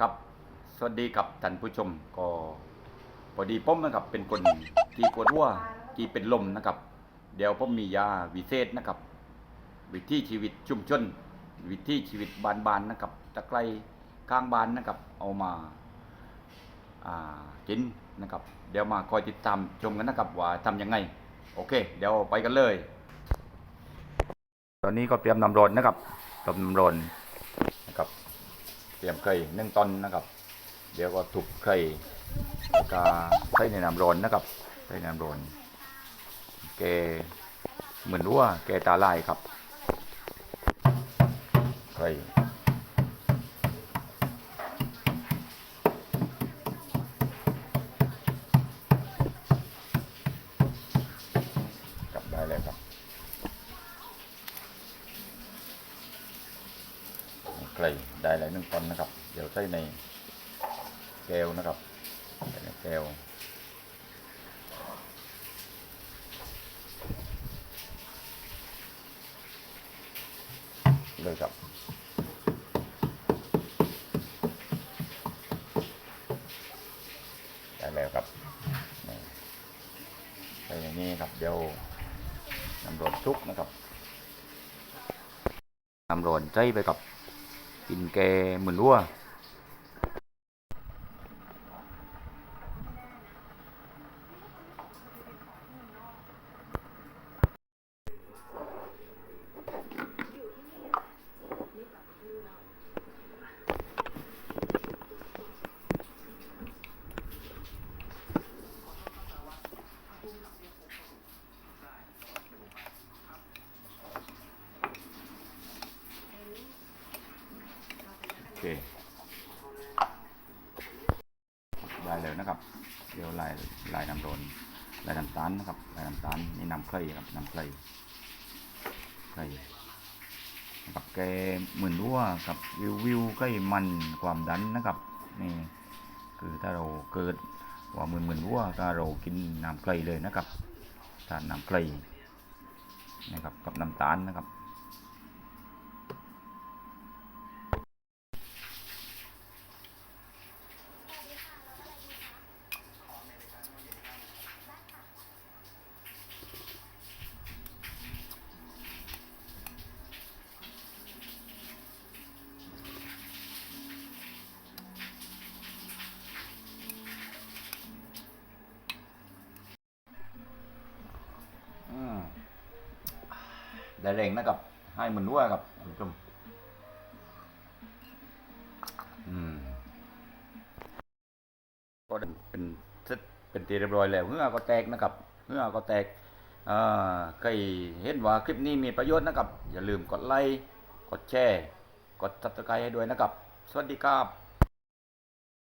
ครับ สวัสดีครับท่านผู้ชมก็พอดีผมนะครับเป็นคนที่ปวดหัวที่เป็นลมนะครับ เดี๋ยวผมมียาวิเศษนะครับ วิถีชีวิตชุมชน วิถีชีวิตบานๆนะครับตะไคร้ข้างบานนะครับ เอามาอ่ากินนะครับ เดี๋ยวมาคอยติดตามชมกันนะครับว่าทำยังไง โอเค เดี๋ยวไปกันเลย ตอนนี้ก็เตรียมน้ำร้อนนะครับเตรียมน้ำร้อน เตรียมไข่หนึ่งตอนนะครับ เดี๋ยวก็ถุบไข่แล้วก็ใส่ในน้ำร้อนนะครับใส่นน้ำร้อนแกเหมือนรั่วแกตาลายครับไข่กลับได้เลยครับ ไก่ได้หลายหนึ่งตอนนะครับ เดี๋ยวใส่ในแก้วนะครับใส่ในแก้วเลยครับได้แล้วครับนี่ใส่ในนี้ครับเดี๋ยวนำร้อนซุกนะครับนำร้อนใจไปกับ กินแกเหมือนวัว เค ได้เลยนะครับ เดี๋ยวลายลายน้ำโดนลายน้ำตาลนะครับลายน้ำตาลนี่น้ำเคยครับน้ำเคยเคยนะครับแกหมือนว่ากับวิววิวใกล้มันความดันนะครับนี่คือถ้าเราเกิดว่าหมือนหมือนว่าถ้าเรากินน้ำเคยเลยนะครับทานน้ำเคยนะครับกับน้ำตาลนะครับ ได้แรงนะครับ ให้เหมือนว่าครับคุณผู้ชมก็เป็นเสร็จเป็นตีเรียบร้อยแล้วเหื่อก็แตกนะครับเหื่อก็แตกอ่าใครเห็นว่าคลิปนี้มีประโยชน์นะครับ อย่าลืมกดไลค์ กดแชร์ กดซับสไครต์ให้ด้วยนะครับ สวัสดีครับ